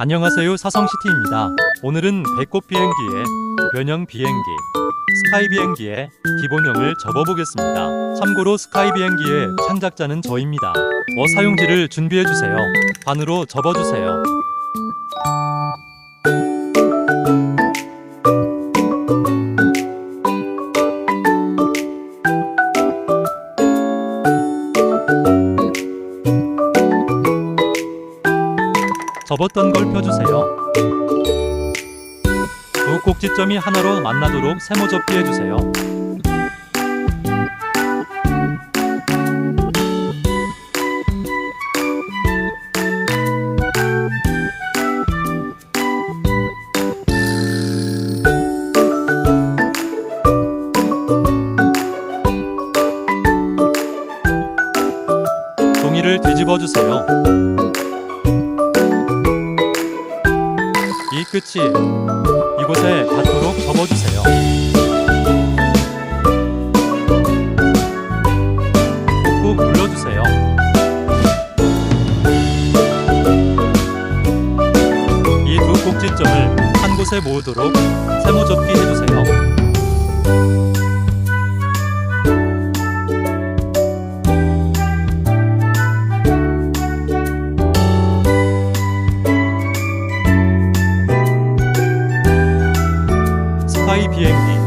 안녕하세요 사성시티입니다. 오늘은 배꼽 비행기의 변형 비행기 스카이 비행기의 기본형을 접어보겠습니다. 참고로 스카이 비행기의 창작자는 저입니다. 어 사용지를 준비해주세요. 반으로 접어주세요. 접었던 걸 펴주세요. 두 꼭지점이 하나로 만나도록 세모 접기 해주세요. 주세요. 이 끝이 이곳에 닿도록 접어주세요. 꾹 눌러주세요. 이 두 꼭지점을 한 곳에 모으도록 세모 접기 해주세요. 스카이 비행기